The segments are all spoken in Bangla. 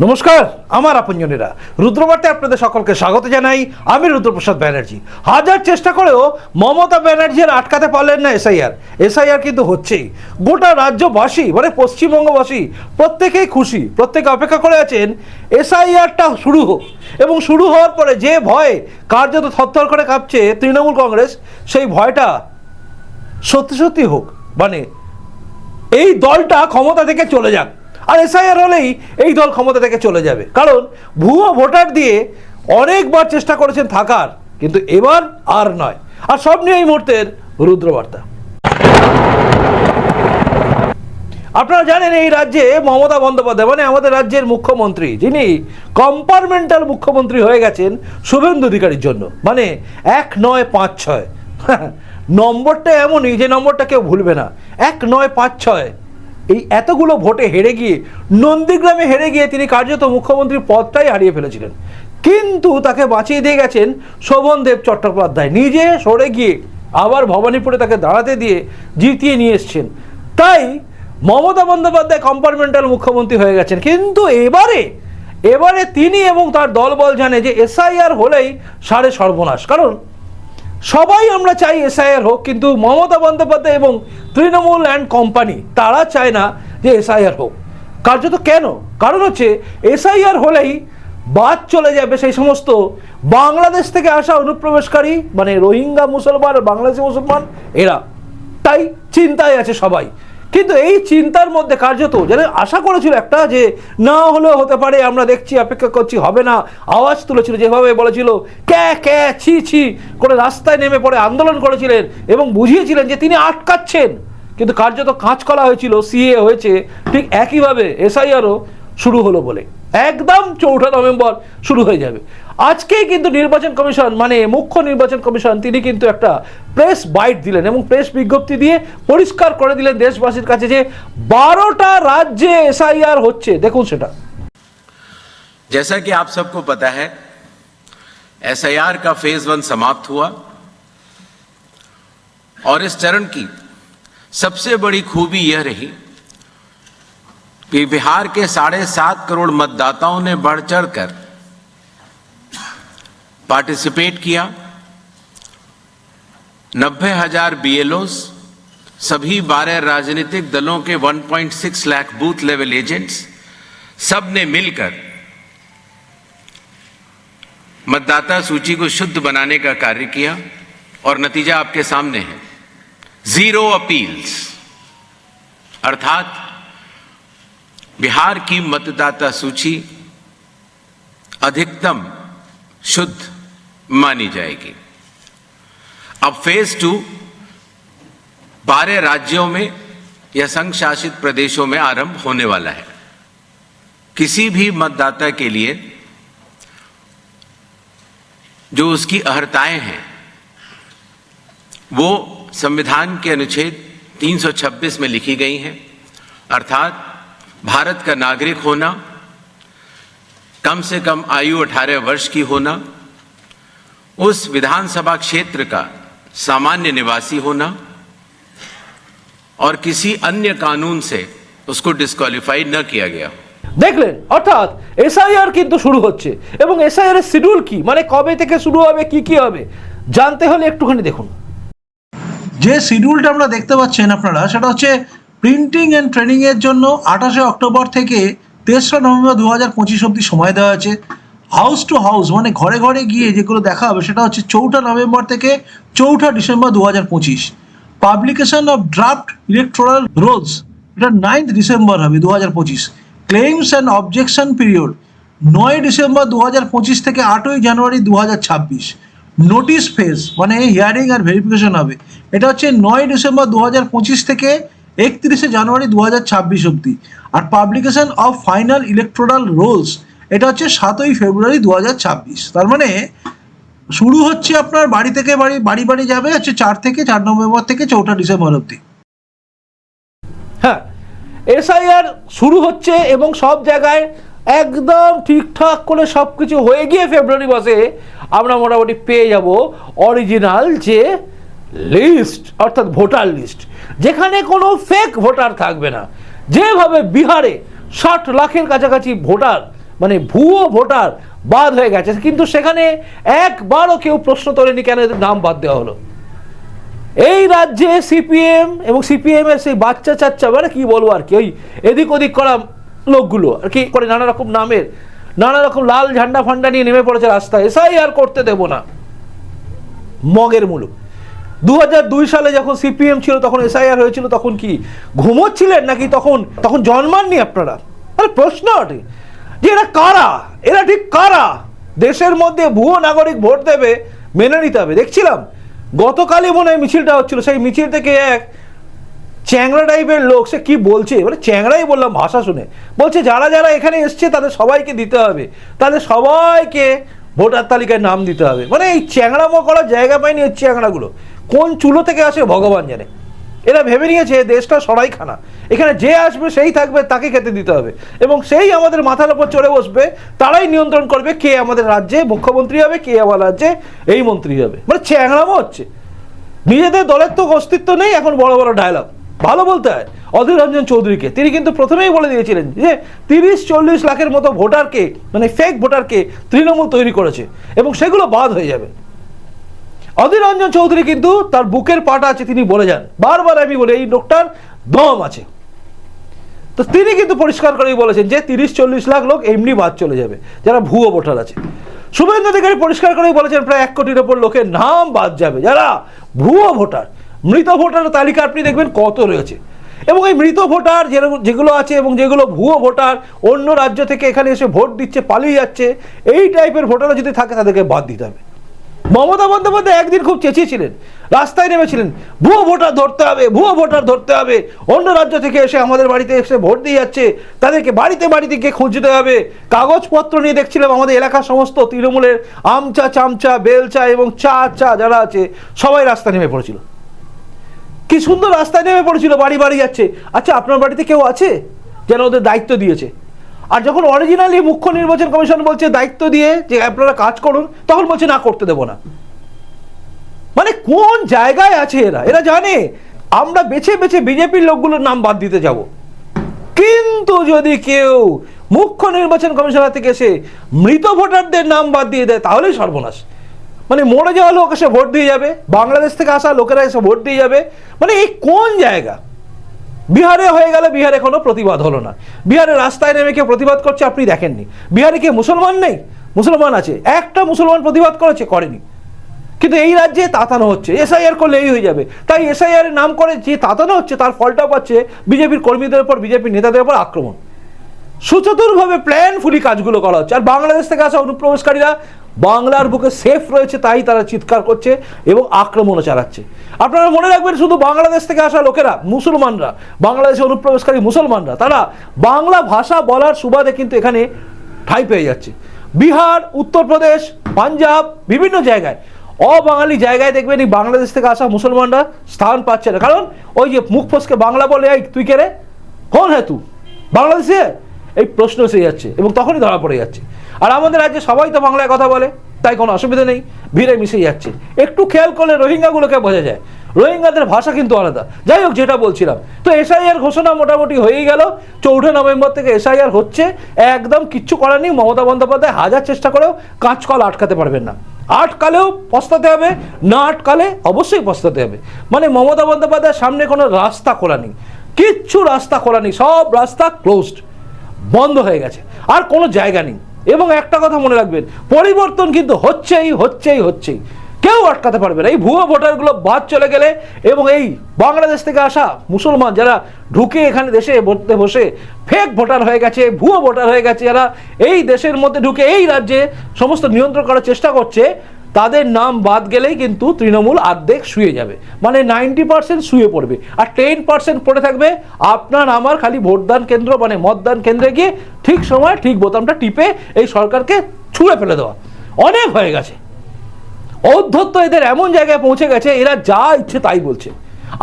নমস্কার, আমার আপনজনেরা। রুদ্রবার্তে আপনাদের সকলকে স্বাগত জানাই। আমি রুদ্রপ্রসাদ ব্যানার্জি। হাজার চেষ্টা করেও মমতা ব্যানার্জি আর আটকাতে পারলেন না এসআইআর। এসআইআর কিন্তু হচ্ছেই। গোটা রাজ্যবাসী মানে পশ্চিমবঙ্গবাসী, প্রত্যেকেই খুশি, প্রত্যেকে অপেক্ষা করে আছেন, এসআইআরটা শুরু হোক। এবং শুরু হওয়ার পরে যে ভয় কার্যত থরথর করে কাঁপছে তৃণমূল কংগ্রেস, সেই ভয়টা সত্যি সত্যি হোক। মানে এই দলটা ক্ষমতা থেকে চলে যাক। আর এসআইআর হলেই এই দল ক্ষমতা থেকে চলে যাবে। কারণ ভুয়ো ভোটার দিয়ে অনেকবার চেষ্টা করেছেন থাকার, কিন্তু এবার আর নয়। আর সব নিয়ে এই মুহূর্তের রুদ্রবার্তা। আপনারা জানেন এই রাজ্যে মমতা বন্দ্যোপাধ্যায় মানে আমাদের রাজ্যের মুখ্যমন্ত্রী, যিনি কম্পার্টমেন্টাল মুখ্যমন্ত্রী হয়ে গেছেন শুভেন্দু অধিকারীর জন্য। মানে এক নয় পাঁচ ছয়। নম্বরটা এমনই যে নম্বরটা কেউ ভুলবে না। এক নয় পাঁচ ছয়। এই এতগুলো ভোটে হেরে গিয়ে নন্দীগ্রামে হেরে গিয়ে তিনি কার্যত মুখ্যমন্ত্রীর পদটাই হারিয়ে ফেলেছিলেন। কিন্তু তাকে বাঁচিয়ে দিয়ে গেছেন শোভনদেব চট্টোপাধ্যায়। নিজে সরে গিয়ে আবার ভবানীপুরে তাকে দাঁড়াতে দিয়ে জিতিয়ে নিয়ে এসছেন। তাই মমতা বন্দ্যোপাধ্যায় কম্পার্টমেন্টাল মুখ্যমন্ত্রী হয়ে গেছেন। কিন্তু এবারে এবারে তিনি এবং তার দলবল জানে যে এসআইআর হলেই সাড়ে সর্বনাশ। কারণ সবাই আমরা চাই এসআইআর হোক, কিন্তু মমতা বন্দ্যোপাধ্যায় এবং তৃণমূল অ্যান্ড কোম্পানি তারা চায় না যে এসআইআর হোক। কার্যত কেন? কারণ হচ্ছে এসআইআর হলেই বাদ চলে যাবে সেই সমস্ত বাংলাদেশ থেকে আসা অনুপ্রবেশকারী মানে রোহিঙ্গা মুসলমান, বাংলাদেশি মুসলমান, এরা। তাই চিন্তায় আছে সবাই। কিন্তু এই চিন্তার মধ্যে কার্যত যেন আশা করেছিল একটা যে না হলেও হতে পারে, আমরা দেখছি, অপেক্ষা করছি, হবে না। আওয়াজ তুলেছিল, যেভাবে বলেছিল, ক্যা ক্যা, ছি ছি করে রাস্তায় নেমে পড়ে আন্দোলন করেছিলেন এবং বুঝিয়েছিলেন যে তিনি আটকাচ্ছেন। কিন্তু কার্যত কাঁচকলা হয়েছিল, সিএ হয়েছে। ঠিক একইভাবে, এসআইআরও শুরু হলো বলে একদম চৌঠা নভেম্বর শুরু হয়ে যাবে আজকেই কিন্তু নির্বাচন কমিশন মানে মুখ্য নির্বাচন কমিশন তিনি কিন্তু একটা প্রেস বাইট দিলেন এবং প্রেস বিজ্ঞপ্তি দিয়ে পরিষ্কার করে দিলেন দেশবাসীর কাছে যে বারোটা রাজ্যে এসআইআর হচ্ছে দেখুন সেটা जैसा कि आप सबको पता है एसआईआर का फेज वन समाप्त हुआ और इस चरण की सबसे बड़ी खूबी यह रही कि बिहार के साढ़े सात करोड़ मतदाताओं ने बढ़ चढ़ कर पार्टिसिपेट किया। नब्बे हज़ार बीएलओ सभी बारह राजनीतिक दलों के 1.6 लाख बूथ लेवल एजेंट्स सबने मिलकर मतदाता सूची को शुद्ध बनाने का कार्य किया और नतीजा आपके सामने है। ज़ीरो अपील्स अर्थात बिहार की मतदाता सूची अधिकतम शुद्ध मानी जाएगी। अब फ़ेज़ टू बारह राज्यों में या संघ शासित प्रदेशों में आरंभ होने वाला है। किसी भी मतदाता के लिए जो उसकी अहर्ताएँ हैं, वो संविधान के अनुच्छेद 326 में लिखी गई हैं, अर्थात भारत का नागरिक होना कम से कम आयु 18 वर्ष की होना उस विधानसभा क्षेत्र का सामान्य निवासी होना और किसी अन्य कानून से उसको डिस्क्वालीफाई न किया गया हो দেখলেন অর্থাৎ এসআইআর কিন্তু শুরু হচ্ছে এবং এসআইআর এর শিডিউল কি মানে কবে থেকে শুরু হবে কি কি হবে জানতে হলে একটুখানি দেখুন যে শিডিউলটা আমরা দেখতে পাচ্ছেন আপনারা সেটা হচ্ছে প্রিন্টিং অ্যান্ড ট্রেনিংয়ের জন্য আঠাশে অক্টোবর থেকে তেসরা নভেম্বর দু হাজার পঁচিশ অব্দি সময় দেওয়া আছে হাউস টু হাউস মানে ঘরে ঘরে গিয়ে যেগুলো দেখা হবে, সেটা হচ্ছে চৌঠা নভেম্বর থেকে চৌঠা ডিসেম্বর দু হাজার পঁচিশ। Publication of draft electoral rolls এটা নাইন্থ ডিসেম্বর হবে দু হাজার পঁচিশ। ক্লেমস অ্যান্ড অবজেকশন পিরিয়ড নয় ডিসেম্বর দু হাজার পঁচিশ থেকে আটই জানুয়ারি দু হাজার ছাব্বিশ। নোটিশ ফেজ মানে হিয়ারিং আর ভেরিফিকেশন হবে। এটা হচ্ছে নয় ডিসেম্বর দু হাজার পঁচিশ থেকে একত্রিশে জানুয়ারি দু হাজার ছাব্বিশ অব্দি আর publication of final electoral rolls এটা হচ্ছে সাতই ফেব্রুয়ারি দু হাজার ছাব্বিশ। তার মানে শুরু হচ্ছে আপনার বাড়ি থেকে বাড়ি বাড়ি বাড়ি যাবে হচ্ছে চার থেকে চার নভেম্বর থেকে চৌঠা ডিসেম্বর অব্দি হ্যাঁ এসআইআর শুরু হচ্ছে এবং সব জায়গায় একদম ঠিকঠাক করে সব কিছু হয়ে গিয়ে ফেব্রুয়ারি মাসে আমরা মোটামুটি পেয়ে যাব। অরিজিনাল যে লিস্ট অর্থাৎ ভোটার লিস্ট যেখানে কোনো ফেক ভোটার থাকবে না। যেভাবে বিহারে ষাট লাখের কাছাকাছি ভোটার মানে ভুয়ো ভোটার বাদ হয়ে গেছে, কিন্তু সেখানে একবারও কেউ প্রশ্ন তোলেনি কেন এদের নাম বাদ দেওয়া হলো। এই রাজ্যে সিপিএম এবং সিপিএম এর সেই বাচ্চা চাচ্চা মানে কি বলব আর কি, ওই এদিক ওদিক করা লোকগুলো, আর কি করে নানা রকম নামের, নানা রকম লাল ঝান্ডা ফান্ডা নিয়ে নেমে পড়েছে রাস্তায়। এসআই আর করতে দেবো না। মগের মুলুক। দু সালে যখন সিপিএম ছিল, তখন এসআইআর হয়েছিল, তখন কি ঘুমোচ্ছিলেন নাকি তখন তখন জন্মাননি আপনারা? আরে প্রশ্ন ওঠে। যে এরা কারা? এরা ঠিক কারা? দেশের মধ্যে ভুয়ো নাগরিক ভোট দেবে, মেনে নিতে হবে। দেখছিলাম, গতকালই মনে হয় মিছিলটা হচ্ছিল, সেই মিছিল থেকে এক চ্যাংড়া টাইপের লোক, সে কি বলছে? মানে চ্যাংড়াই বললাম ভাষা শুনে। বলছে, যারা যারা এখানে এসছে, তাদের সবাইকে দিতে হবে। তাদের সবাইকে ভোটার তালিকায় নাম দিতে হবে। মানে এই চ্যাংড়ামো করার জায়গা পায়নি এই চ্যাংড়াগুলো। কোন চুলো থেকে আসে ভগবান জানে। এরা ভেবে নিয়েছে দেশটা সরাইখানা। এখানে যে আসবে সেই থাকবে, তাকে খেতে দিতে হবে। এবং সেই আমাদের মাথার উপর চড়ে বসবে, তারাই নিয়ন্ত্রণ করবে কে আমাদের রাজ্যে মুখ্যমন্ত্রী হবে, কে আমার রাজ্যে এই মন্ত্রী হবে। মানে চ্যাংড়ামো হচ্ছে। নিজেদের দলের তো অস্তিত্ব নেই, এখন বড় বড় ডায়লগ ভালো বলতে হয়, অধীর রঞ্জন চৌধুরীকে। তিনি কিন্তু প্রথমেই বলে দিয়েছিলেন যে, তিরিশ চল্লিশ লাখের মতো ভোটারকে মানে ফেক ভোটারকে তৃণমূল তৈরি করেছে। এবং সেগুলো বাদ হয়ে যাবে। অধীর রঞ্জন চৌধুরী কিন্তু তার বুকের পাটা আছে, তিনি বলে যান। বারবার আমি বলি, এই লোকটার দম আছে। তো তিনি কিন্তু পরিষ্কার করেই বলেছেন যে তিরিশ চল্লিশ লাখ লোক এমনি বাদ চলে যাবে, যারা ভুয়ো ভোটার আছে। শুভেন্দু অধিকারী পরিষ্কার করেই বলেছেন, প্রায় এক কোটির ওপর লোকের নাম বাদ যাবে। যারা ভুয়ো ভোটার, মৃত ভোটার তালিকা আপনি দেখবেন কত রয়েছে। এবং এই মৃত ভোটার যেগুলো আছে এবং যেগুলো ভুয়ো ভোটার, অন্য রাজ্য থেকে এখানে এসে ভোট দিচ্ছে, পালিয়ে যাচ্ছে, এই টাইপের ভোটাররা যদি থাকে, তাদেরকে বাদ দিতে হবে। মমতা বন্দ্যোপাধ্যায় একদিন খুব চেঁচিয়েছিলেন। রাস্তায় নেমেছিলেন, ভুয়ো ভোটার ধরতে হবে, ভুয়ো ভোটার ধরতে হবে, অন্য রাজ্য থেকে এসে আমাদের বাড়িতে এসে ভোট দিয়ে যাচ্ছে, তাদেরকে বাড়িতে বাড়িতে গিয়ে খুঁজতে হবে। কাগজপত্র নিয়ে দেখছিলাম আমাদের এলাকার সমস্ত তৃণমূলের আমচা, চামচা, বেলচা এবং চা চা যারা আছে, সবাই রাস্তা নেমে পড়েছিল। কি সুন্দর রাস্তায় নেমে পড়েছিল, বাড়ি বাড়ি যাচ্ছে। আচ্ছা আপনার বাড়িতে কেউ আছে? যেন ওদের দায়িত্ব দিয়েছে। আর যখন অরিজিনালি মুখ্য নির্বাচন কমিশন বলছে দায়িত্ব দিয়ে যে আপনারা কাজ করুন, তখন বলছে না করতে দেবো না। মানে কোন জায়গায় আছে এরা? এরা জানে, আমরা বেছে বেছে বিজেপির লোকগুলোর নাম বাদ দিতে যাব। কিন্তু যদি কেউ মুখ্য নির্বাচন কমিশনার থেকে এসে মৃত ভোটারদের নাম বাদ দিয়ে দেয়, তাহলেই সর্বনাশ। মানে মরে যাওয়া লোক এসে ভোট দিয়ে যাবে, বাংলাদেশ থেকে আসা লোকেরা এসে ভোট দিয়ে যাবে। মানে এই কোন জায়গা? বিহারে হয়ে গেলে বিহারে কোনো প্রতিবাদ হলো না। বিহারে রাস্তায় নেমে কেউ প্রতিবাদ করছে, আপনি দেখেননি। বিহারে কি মুসলমান নেই? মুসলমান আছে। একটা মুসলমান প্রতিবাদ করেছে, করেনি। কিন্তু এই রাজ্যে তাতানো হচ্ছে। এসআইআর করলে এই হয়ে যাবে। তাই এসআইআর নাম করে যে তাতানো হচ্ছে, তার ফলটা পাচ্ছে বিজেপির কর্মীদের উপর বিজেপির নেতাদের উপর আক্রমণ। সুচতুরভাবে প্ল্যানফুলি কাজগুলো করা হচ্ছে। আর বাংলাদেশ থেকে আসা অনুপ্রবেশকারীরা বাংলার বুকে সেফ রয়েছে, তাই তারা চিৎকার করছে এবং আক্রমণও চালাচ্ছে। আপনারা মনে রাখবেন শুধু বাংলাদেশ থেকে আসা লোকেরা, মুসলমানরা, বাংলাদেশে অনুপ্রবেশকারী মুসলমানরা, তারা বাংলা ভাষা বলার সুবাদে কিন্তু এখানে ঠাঁই পেয়ে যাচ্ছে। বিহার, উত্তরপ্রদেশ, পাঞ্জাব, বিভিন্ন জায়গায়, অবাঙালি জায়গায় দেখবেন এই বাংলাদেশ থেকে আসা মুসলমানরা স্থান পাচ্ছে না। কারণ ওই যে মুখ ফসকে বাংলা বলে, এই, তুই কে রে? কোন হ্যাঁ তু? বাংলাদেশে? এই প্রশ্ন এসে যাচ্ছে এবং তখনই ধরা পড়ে যাচ্ছে। আর আমাদের রাজ্যে সবাই তো বাংলায় কথা বলে, তাই কোনো অসুবিধা নেই, ভিড়ে মিশে যাচ্ছে। একটু খেয়াল করলে রোহিঙ্গাগুলোকে বোঝা যায়। রোহিঙ্গাদের ভাষা কিন্তু আলাদা। যাই হোক, যেটা বলছিলাম, তো এসআইআর ঘোষণা মোটামুটি হয়েই গেল। চৌঠা নভেম্বর থেকে এসআইআর হচ্ছে। একদম কিচ্ছু করার নেই। মমতা বন্দ্যোপাধ্যায় হাজার চেষ্টা করেও কাঁচকল আটকাতে পারবেন না। আটকালেও পস্তাতে হবে, না আটকালে অবশ্যই পস্তাতে হবে। মানে মমতা বন্দ্যোপাধ্যায়ের সামনে কোনো রাস্তা খোলা নেই। কিচ্ছু রাস্তা খোলা নেই। সব রাস্তা ক্লোজড বন্ধ হয়ে গেছে। আর কোনো জায়গা নেই। এবং একটা কথা মনে রাখবেন, পরিবর্তন কিন্তু হচ্ছেই হচ্ছেই হচ্ছেই। কেউ আটকাতে পারবে না। এই ভুয়ো ভোটারগুলো বাদ চলে গেলে এবং এই বাংলাদেশ থেকে আসা মুসলমান যারা ঢুকে এখানে দেশে বসতে বসে ফেক ভোটার হয়ে গেছে, ভুয়ো ভোটার হয়ে গেছে, যারা এই দেশের মধ্যে ঢুকে এই রাজ্যে সমস্ত নিয়ন্ত্রণ করার চেষ্টা করছে তাদের নাম বাদ গেলেই কিন্তু তৃণমূল আর্ধেক শুয়ে যাবে। মানে নাইনটি পার্সেন্ট শুয়ে পড়বে আর টেন পার্সেন্ট পড়ে থাকবে আপনার আমার খালি ভোটদান কেন্দ্র মানে মতদান কেন্দ্রে গিয়ে ঠিক সময় ঠিক বোতামটা টিপে এই সরকারকে ছুঁড়ে ফেলে দেওয়া। অনেক হয়ে গেছে। অধ্যত্ত এদের এমন জায়গায় পৌঁছে গেছে, এরা যা ইচ্ছে তাই বলছে।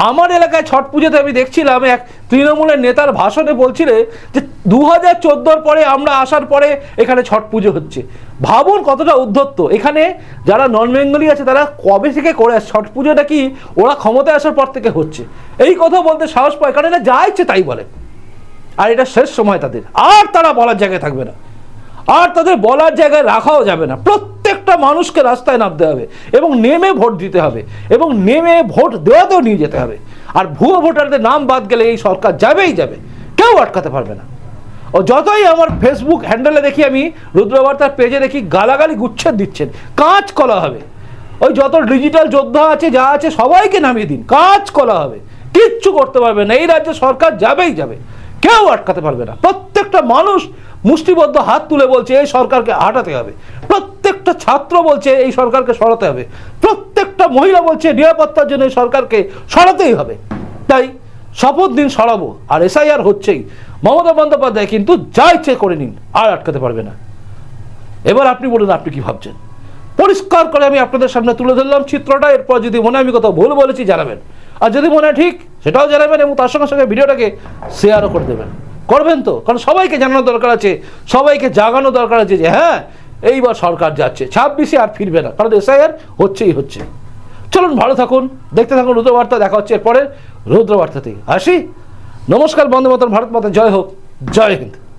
আমার এলাকায় ছট পুজোতে আমি দেখছিলাম এক তৃণমূলের নেতার ভাষণে বলছিলে যে দু হাজার চোদ্দোর পরে আমরা আসার পরে এখানে ছট পুজো হচ্ছে। ভাবুন কতটা উদ্ধত্ত। এখানে যারা নন বেঙ্গলি আছে, তারা কবে থেকে করে? ছট পুজোটা কি ওরা ক্ষমতায় আসার পর থেকে হচ্ছে? এই কথা বলতে সাহস পায়, কারণ এটা যা ইচ্ছে তাই বলে। আর এটা শেষ সময় তাদের। আর তারা বলার জায়গায় থাকবে না। আর তাদের বলার জায়গায় রাখাও যাবে না। প্রত্যেকটা মানুষকে রাস্তায় নামতে হবে এবং নেমে ভোট দিতে হবে এবং নেমে ভোট দেওয়াতেও নিয়ে যেতে হবে। আর ভুয়ো ভোটারদের নাম বাদ গেলে এই সরকার যাবেই যাবে। কেউ আটকাতে পারবে না। ও যতই আমার ফেসবুক হ্যান্ডেলে দেখি আমি, রুদ্রবার্তার পেজে দেখি গালাগালি গুচ্ছেদ দিচ্ছেন। কাজ করা হবে। ওই যত ডিজিটাল যোদ্ধা আছে, যা আছে, সবাইকে নামিয়ে দিন। কাজ করা হবে। কিচ্ছু করতে পারবে না। এই রাজ্যে সরকার যাবেই যাবে। কেউ আটকাতে পারবে না। প্রত্যেকটা মানুষ মুষ্টিবদ্ধ হাত তুলে বলছে, এই সরকারকে হাঁটাতে হবে। প্রত্যেকটা ছাত্র বলছে, এই সরকারকে সরাতে হবে। প্রত্যেকটা মহিলা বলছে, নিরাপত্তার জন্য এই সরকারকে সরাতেই হবে। তাই শপথ দিন সরাবো, আর এসআইআর হচ্ছেই। মমতা বন্দ্যোপাধ্যায় কিন্তু যা ইচ্ছে করে নিন, আর আটকাতে পারবে না। এবার আপনি বলুন, আপনি কি ভাবছেন? পরিষ্কার করে আমি আপনাদের সামনে তুলে ধরলাম চিত্রটা, এরপর যদি মনে আমি কোথাও ভুল বলেছি, জানাবেন। আর যদি মনে হয় ঠিক, সেটাও জানাবেন এবং তার সঙ্গে সঙ্গে ভিডিওটাকে শেয়ারও করে দেবেন। করবেন তো? কারণ সবাইকে জানানো দরকার আছে, সবাইকে জাগানো দরকার আছে যে হ্যাঁ এইবার সরকার যাচ্ছে, ছাব্বিশে আর ফিরবে না, কারণ এসআইআর হচ্ছেই হচ্ছে। চলুন, ভালো থাকুন, দেখতে থাকুন রুদ্রবার্তা, দেখা হচ্ছে এরপরে রুদ্রবার্তাতেই। আসি? নমস্কার, বন্দে ভারত মাতা, জয় হোক, জয় হিন্দ।